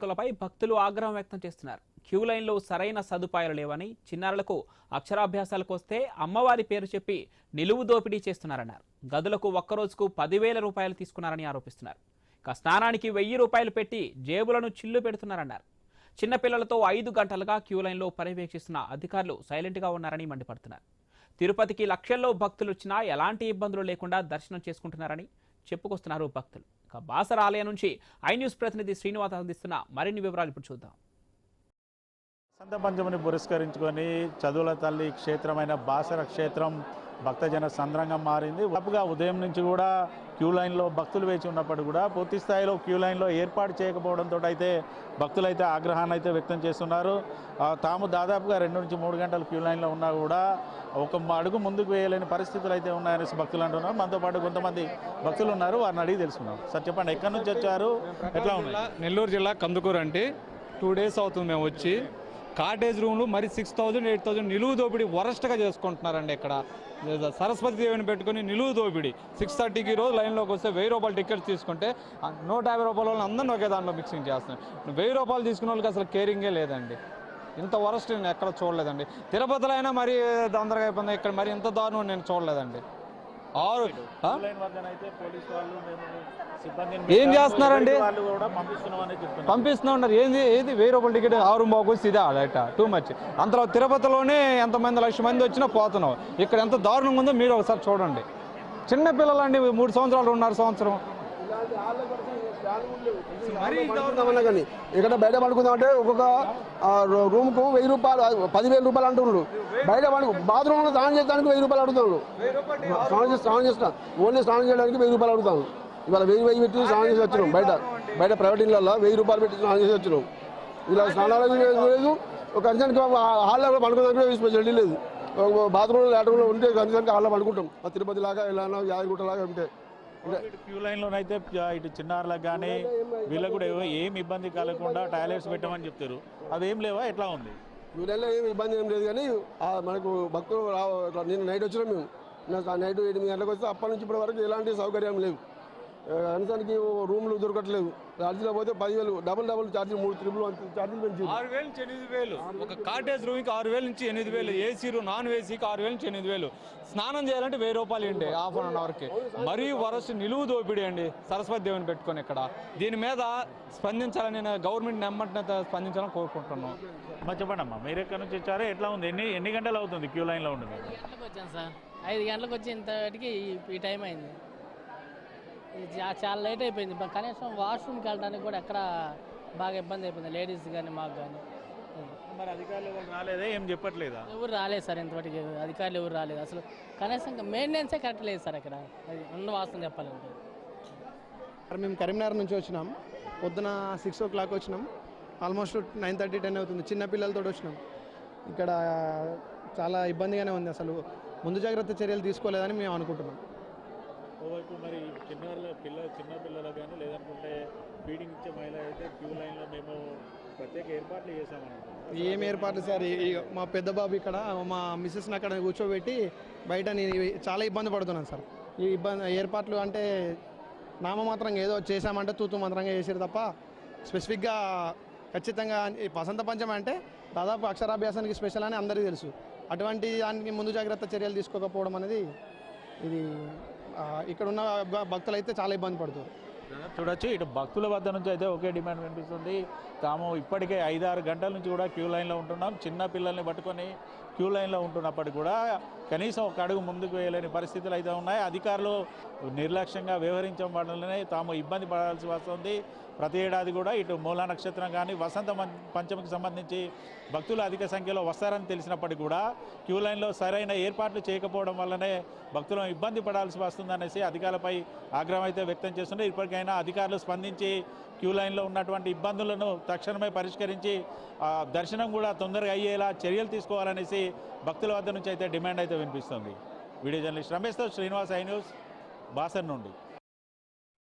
వేడుకలపై భక్తులు ఆగ్రహం వ్యక్తం చేస్తున్నారు. క్యూ లైన్లో సరైన సదుపాయాలు లేవని చిన్నారులకు అక్షరాభ్యాసాలకు వస్తే అమ్మవారి పేరు చెప్పి నిలువు దోపిడీ చేస్తున్నారన్నారు. గదులకు ఒక్కరోజుకు పదివేల రూపాయలు తీసుకున్నారని ఆరోపిస్తున్నారు. ఇక స్నానానికి వెయ్యి రూపాయలు పెట్టి జేబులను చిల్లు పెడుతున్నారన్నారు. చిన్నపిల్లలతో ఐదు గంటలుగా క్యూ లైన్లో పర్యవేక్షిస్తున్న అధికారులు సైలెంట్గా ఉన్నారని మండిపడుతున్నారు. తిరుపతికి లక్షల్లో భక్తులు వచ్చినా ఎలాంటి ఇబ్బందులు లేకుండా దర్శనం చేసుకుంటున్నారని చెప్పుకొస్తున్నారు భక్తులు. ఇక బాసర ఆలయం నుంచి ఐ న్యూస్ ప్రతినిధి శ్రీనివాస్ అందిస్తున్న మరిన్ని వివరాలు ఇప్పుడు చూద్దాం. సంత పంచమిని పురస్కరించుకొని చదువుల తల్లి క్షేత్రమైన బాసర క్షేత్రం భక్తజన సంద్రంగా మారింది. దాదాపుగా ఉదయం నుంచి కూడా క్యూ లైన్లో భక్తులు వేచి ఉన్నప్పుడు కూడా పూర్తి స్థాయిలో క్యూ లైన్లో ఏర్పాటు చేయకపోవడంతో అయితే భక్తులైతే ఆగ్రహాన్ని అయితే వ్యక్తం చేస్తున్నారు. తాము దాదాపుగా రెండు నుంచి మూడు గంటలు క్యూ లైన్లో ఉన్నా కూడా ఒక అడుగు ముందుకు వేయలేని పరిస్థితులు అయితే ఉన్నాయనేసి భక్తులు అంటున్నారు. మనతో పాటు కొంతమంది భక్తులు ఉన్నారు. వారిని అడిగి తెలుసుకున్నాం సార్ చెప్పండి ఎక్కడి నుంచి వచ్చారు? ఎట్లా ఉన్నాయి? నెల్లూరు జిల్లా కందుకూరు అంటే టూ డేస్ అవుతుంది మేము వచ్చి. కాటేజ్ రూమ్లు మరి సిక్స్ థౌజండ్ ఎయిట్ థౌజండ్ నిలువు దోపిడీ వరస్ట్గా చేసుకుంటున్నారండి ఇక్కడ. సరస్వతి దేవిని పెట్టుకొని నిలువు దోపిడి. సిక్స్ థర్టీకి రోజు లైన్లోకి వస్తే వెయ్యి రూపాయలు టికెట్ తీసుకుంటే నూట యాభై రూపాయల వాళ్ళని అందరిని ఒకే దాంట్లో మిక్సింగ్ చేస్తున్నాం వెయ్యి రూపాయలు తీసుకున్న వాళ్ళకి అసలు కేరింగే లేదండి. ఇంత వరస్ట్ నేను ఎక్కడ చూడలేదండి. తిరుపతిలో అయినా మరీ తొందరగా అయిపోయింది. ఇక్కడ మరి ఇంత దారుణం నేను చూడలేదండి. ఆరు. ఏం. చేస్తున్నారండి? ఎదుటి వాళ్ళు కూడా పంపిస్తున్నామని చెప్తున్నారు. పంపిస్తూ ఉన్నారు ఏంది ఏది? వెయ్యి రూపాయల టికెట్ ఆరు బాగు ఇదే అడట టూ మచ్. అంతలో తిరుపతిలోనే ఎంతమంది లక్ష మంది వచ్చినా పోతున్నాం. ఇక్కడ ఎంత దారుణంగా ఉందో మీరు ఒకసారి చూడండి. చిన్న పిల్లలండి మూడు సంవత్సరాలు రెండున్నర సంవత్సరం. పడుకుందామన్నా కానీ ఇక్కడ బయట పడుకుందామంటే ఒక్కొక్క ఆ, రూ- రూమ్కు వెయ్యి రూపాయలు పదివేల రూపాయలు అంటున్నారు. బయట పడుకు బాత్రూమ్లో స్నానం చేయడానికి వెయ్యి రూపాయలు అడుగుతారు. స్నానం చేసి స్నానం చేస్తా ఓన్లీ స్నానం చేయడానికి వెయ్యి రూపాయలు అడుగుతాను ఇవాళ వెయ్యి వెయ్యి పెట్టి స్నానం చేసి వచ్చినాం బయట. బయట ప్రైవేట్ ఇళ్ళల్లో వెయ్యి రూపాయలు పెట్టి స్నానం చేసి వచ్చినాం. ఇలా స్నానాలు లేదు ఒక కనీసానికి హాల్లో కూడా పడుకోవడానికి స్పెషాలిటీ లేదు. బాత్రూమ్లో లాట్రూమ్లో ఉంటే కనీసానికి హాల్లో పడుకుంటాం. తిరుపతి లాగా ఇలా యాదగిరిగుట్ట లాగా ఉంటే. క్యూ లైన్లోనైతే ఇటు చిన్నారులకు కానీ వీళ్ళకు కూడా ఏవో ఏం ఇబ్బంది కలగకుండా టాయిలెట్స్ పెట్టమని చెప్తారు. అవేం లేవా? ఎట్లా ఉంది? జూలైలో ఏమి ఇబ్బంది ఏం లేదు కానీ మనకు భక్తులు నేను నైట్ వచ్చినాం మేము. నైట్ ఎనిమిది గంటలకు వస్తే అప్పటి నుంచి ఇప్పటి వరకు ఎలాంటి సౌకర్యం లేవు. కనీసానికి రూమ్లు దొరకట్లేదు. ఛార్జీలో పోతే పదివేలు డబుల్ డబుల్ ఛార్జీలు మూడు త్రిపుల్ ఛార్జీలు పెంచి ఆరు వేలు నుంచి ఎనిమిది వేలు. ఒక కాటేజ్ రూమ్కి ఆరు వేలు నుంచి ఎనిమిది వేలు. ఏసీ రూమ్ నాన్ ఏసీకి ఆరు వేలు నుంచి ఎనిమిది వేలు. స్నానం చేయాలంటే వెయ్యి రూపాయలు అండి హాఫ్ అన్ అవర్కి మరీ వరస్ట్ నిలువు దోపిడీ అండి. సరస్వతి దేవుని పెట్టుకొని ఇక్కడ. దీని మీద స్పందించాలని నేను గవర్నమెంట్ నెమ్మటిన స్పందించాలని కోరుకుంటున్నాను. చెప్పండి అమ్మా మీరు ఎక్కడి నుంచి వచ్చారు? ఎట్లా ఉంది? ఎన్ని ఎన్ని గంటలు అవుతుంది క్యూ లైన్లో సార్ ఐదు గంటలకు వచ్చి ఇంతటికి ఈ- టైం అయింది. చాలా లేట్ అయిపోయింది. కనీసం వాష్రూమ్కి వెళ్ళడానికి కూడా ఎక్కడ బాగా ఇబ్బంది అయిపోయింది. లేడీస్ కానీ మాకు కానీ మరి అధికారులు ఎవరు రాలేదా? ఏం చెప్పట్లేదా? ఎవరు రాలేదు సార్ ఇంతవరకు. అధికారులు ఎవరు రాలేదు. అసలు కనీసం మెయింటెనెన్సే కరెక్ట్ లేదు సార్ అక్కడ. అది ఉన్న వాస్తవం చెప్పాలంటే. మేము కరీంనగర్ నుంచి వచ్చినాం. పొద్దున సిక్స్ ఓ క్లాక్ వచ్చినాం. ఆల్మోస్ట్ నైన్ థర్టీ టెన్ అవుతుంది. చిన్న పిల్లలతో వచ్చినాం. ఇక్కడ చాలా ఇబ్బందిగానే ఉంది అసలు. ముందు జాగ్రత్త చర్యలు తీసుకోలేదని మేము అనుకుంటున్నాం. ఓవైపు మరి చిన్నారుల పిల్ల చిన్న పిల్లలకు కానీ లేదనుకుంటే ఫీడింగ్ ఇచ్చే మహిళ అయితే క్యూ లైన్లో మేము ప్రత్యేక ఏర్పాట్లు చేసామనుకుంటున్నాం ఏం ఏర్పాట్లు సార్? మా పెద్ద బాబు ఇక్కడ మా మిస్సెస్ని అక్కడ కూర్చోబెట్టి బయట నేను చాలా ఇబ్బంది పడుతున్నాను సార్. ఈ ఇబ్బంది ఏర్పాట్లు అంటే నామమాత్రంగా ఏదో చేశామంటే తూతు మాత్రంగా చేసారు తప్ప స్పెసిఫిక్గా ఖచ్చితంగా వసంత పంచమి అంటే దాదాపు అక్షరాభ్యాసానికి స్పెషల్ అని అందరికీ తెలుసు. అటువంటి దానికి ముందు జాగ్రత్త చర్యలు తీసుకోకపోవడం అనేది ఇది ఇక్కడ ఉన్న భ- భక్తులు అయితే చాలా ఇబ్బంది పడుతారు చూడొచ్చు. ఇటు భక్తుల వద్ద నుంచి అయితే ఒకే డిమాండ్ వినిపిస్తుంది తాము ఇప్పటికే ఐదారు గంటల నుంచి కూడా క్యూ లైన్లో ఉంటున్నాం. చిన్న పిల్లల్ని పట్టుకొని క్యూ లైన్లో ఉంటున్నప్పటికీ కూడా కనీసం ఒక అడుగు ముందుకు వేయలేని పరిస్థితులు అయితే ఉన్నాయి. అధికారులు నిర్లక్ష్యంగా వ్యవహరించడం వల్లనే తాము ఇబ్బంది పడాల్సి వస్తుంది. ప్రతి ఏడాది కూడా ఇటు మూలా నక్షత్రం కానీ వసంత పంచమికి సంబంధించి భక్తులు అధిక సంఖ్యలో వస్తారని తెలిసినప్పటికీ కూడా క్యూ లైన్లో సరైన ఏర్పాట్లు చేయకపోవడం వల్లనే భక్తులు ఇబ్బంది పడాల్సి వస్తుందనేసి అధికారులపై ఆగ్రహం అయితే వ్యక్తం చేస్తున్నారు. ఇప్పటికైనా అధికారులు స్పందించి క్యూ లైన్లో ఉన్నటువంటి ఇబ్బందులను తక్షణమే పరిష్కరించి ఆ, దర్శనం కూడా తొందరగా అయ్యేలా చర్యలు తీసుకోవాలనేసి భక్తుల వద్ద నుంచి అయితే డిమాండ్ అయితే వినిపిస్తుంది. వీడియో జర్నలిస్ట్ రమేష్తో శ్రీనివాస్ ఐ న్యూస్ బాసర్ నుండి.